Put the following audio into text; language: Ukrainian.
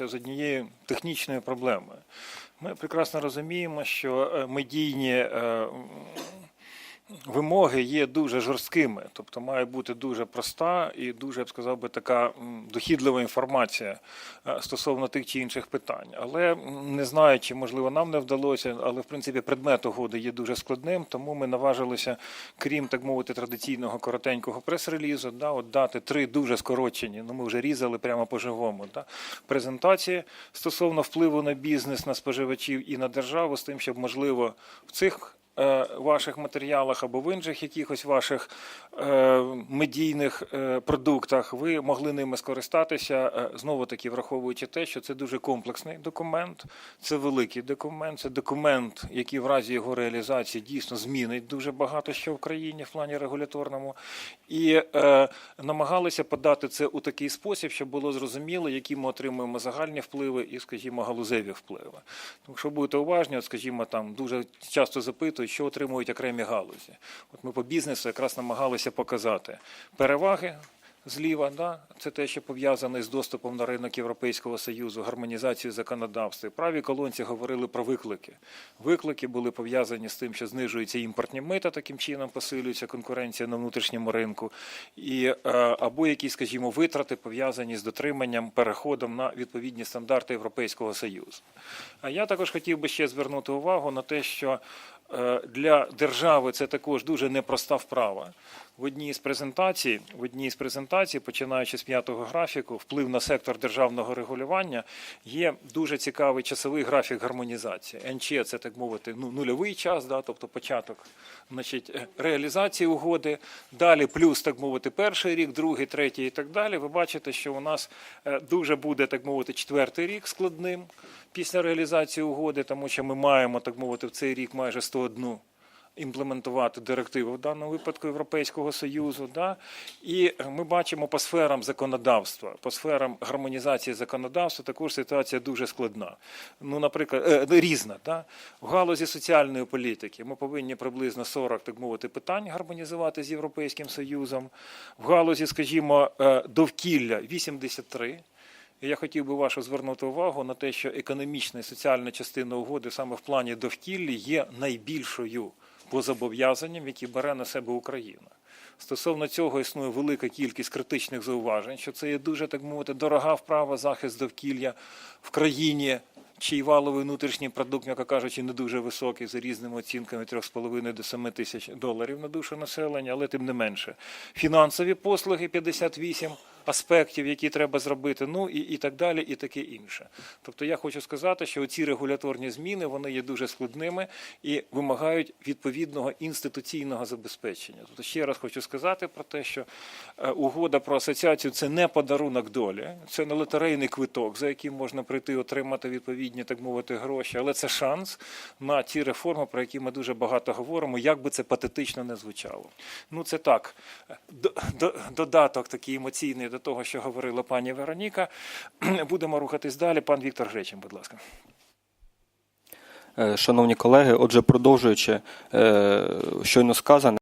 з однією технічною проблемою. Ми прекрасно розуміємо, що е, медійні е, вимоги є дуже жорсткими, тобто має бути дуже проста і дуже, я б сказав би, така дохідлива інформація е, стосовно тих чи інших питань. Але не знаю, чи можливо нам не вдалося, але в принципі предмет угоди є дуже складним, тому ми наважилися, крім так мовити, традиційного коротенького прес-релізу, да, от дати три дуже скорочені. Ну ми вже різали прямо по-живому. Да, презентації стосовно впливу на бізнес, на споживачів і на державу, з тим, щоб можливо в цих ваших матеріалах або в інших якихось ваших е, медійних е, продуктах ви могли ними скористатися, е, знову таки враховуючи те, що це дуже комплексний документ, це великий документ, це документ, який в разі його реалізації дійсно змінить дуже багато що в країні в плані регуляторному, і е, намагалися подати це у такий спосіб, щоб було зрозуміло, які ми отримуємо загальні впливи і, скажімо, галузеві впливи. Тому якщо будете уважні, от, скажімо, там дуже часто запитують, що отримують окремі галузі. От ми по бізнесу якраз намагалися показати переваги. Зліва, да, це те, що пов'язане з доступом на ринок Європейського Союзу, гармонізацією законодавства. Праві колонці говорили про виклики. Виклики були пов'язані з тим, що знижуються імпортні мита, таким чином посилюється конкуренція на внутрішньому ринку, і е, або якісь, скажімо, витрати пов'язані з дотриманням переходом на відповідні стандарти Європейського Союзу. А я також хотів би ще звернути увагу на те, що для держави це також дуже непроста вправа. В одній з презентацій, в одній з презентацій, починаючи з п'ятого графіку, вплив на сектор державного регулювання є дуже цікавий часовий графік гармонізації. НЧ – це так мовити, ну нульовий час, да, тобто початок, значить, е, реалізації угоди. Далі плюс, так мовити, перший рік, другий, третій і так далі. Ви бачите, що у нас е, дуже буде, так мовити, четвертий рік складним після реалізації угоди, тому що ми маємо, так мовити, в цей рік майже 101 імплементувати директиву в даному випадку Європейського Союзу. Да? І ми бачимо по сферам законодавства, по сферам гармонізації законодавства також ситуація дуже складна. Ну, наприклад, е, різна. Да? В галузі соціальної політики ми повинні приблизно 40, так мовити, питань гармонізувати з Європейським Союзом. В галузі, скажімо, е, довкілля 83. Я хотів би вашу звернути увагу на те, що економічна і соціальна частина угоди саме в плані довкілля є найбільшою по зобов'язанням, які бере на себе Україна. Стосовно цього існує велика кількість критичних зауважень, що це є дуже так мовити дорога вправа захист довкілля в країні, чий валовий внутрішній продукт, м'яко кажучи, не дуже високий за різними оцінками 3,5 до 7 тисяч доларів на душу населення, але тим не менше. Фінансові послуги 58 аспектів, які треба зробити, ну і, і так далі, і таке інше. Тобто я хочу сказати, що ці регуляторні зміни вони є дуже складними і вимагають відповідного інституційного забезпечення. Тобто ще раз хочу сказати про те, що е, угода про асоціацію це не подарунок долі, це не лотерейний квиток, за яким можна прийти отримати відповідні, так мовити, гроші, але це шанс на ті реформи, про які ми дуже багато говоримо, як би це патетично не звучало. Ну це так, додаток такий емоційний до того, що говорила пані Вероніка. Будемо рухатись далі. Пан Віктор Гречин, будь ласка. Е, Шановні колеги, отже, продовжуючи е, щойно сказане.